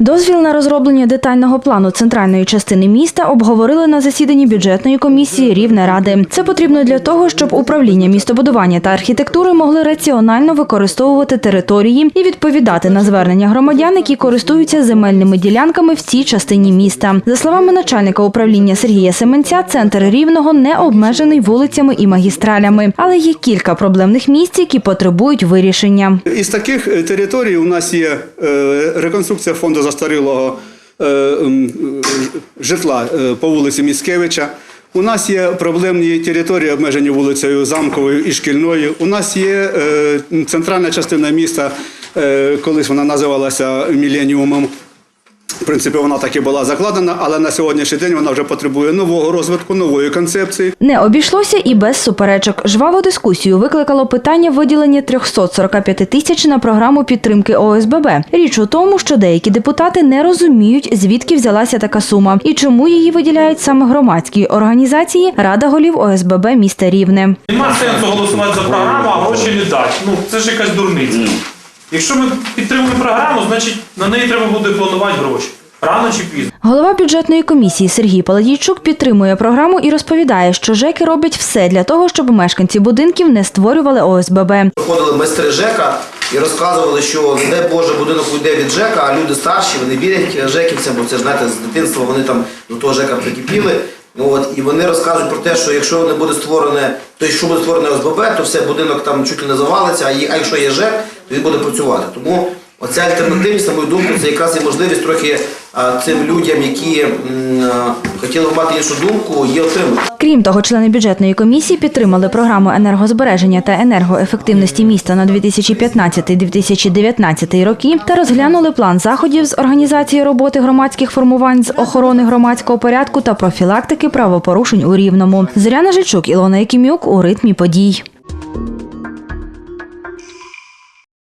Дозвіл на розроблення детального плану центральної частини міста обговорили на засіданні бюджетної комісії Рівнеради. Це потрібно для того, щоб управління містобудування та архітектури могли раціонально використовувати території і відповідати на звернення громадян, які користуються земельними ділянками в цій частині міста. За словами начальника управління Сергія Семенця, центр рівного не обмежений вулицями і магістралями, але є кілька проблемних місць, які потребують вирішення. Із таких е, територій у нас є е, реконструкція фонду застарілого е, житла е, по вулиці Міцкевича. У нас є проблемні території, обмежені вулицею Замковою і Шкільною. У нас є е, центральна частина міста, е, колись вона називалася Міленіумом. В принципі, вона так і була закладена, але на сьогоднішній день вона вже потребує нового розвитку, нової концепції. Не обійшлося і без суперечок. Жваву дискусію викликало питання виділення 345 тисяч на програму підтримки ОСББ. Річ у тому, що деякі депутати не розуміють, звідки взялася така сума і чому її виділяють саме громадській організації Рада голів ОСББ міста Рівне. Нема сенсу голосувати за програму, а гроші не дати. Ну це ж якась дурниця. Якщо ми підтримуємо програму, значить на неї треба буде планувати гроші. Рано чи пізно. Голова бюджетної комісії Сергій Паладійчук підтримує програму і розповідає, що ЖЕКи роблять все для того, щоб мешканці будинків не створювали ОСББ. Приходили майстри ЖЕКа і розказували, що не Боже будинок уйде від ЖЕКа, а люди старші, вони вірять ЖЕКівцям, бо це ж знаєте, з дитинства вони там до того ЖЕКа прикипіли. Ну, От, і вони розказують про те, що якщо не буде створене, то якщо буде створене ОСББ, то все будинок там чуть ли не завалиться, а, а якщо є ЖЕК, то він буде працювати. Тому оця альтернативність, на мою думку, це якраз і можливість трохи цим людям, які хотіли б мати іншу думку, її отримати. Крім того, члени бюджетної комісії підтримали програму енергозбереження та енергоефективності міста на 2015-2019 роки та розглянули план заходів з організації роботи громадських формувань з охорони громадського порядку та профілактики правопорушень у Рівному. Зоряна Жичук, Ілона Якимюк у ритмі подій.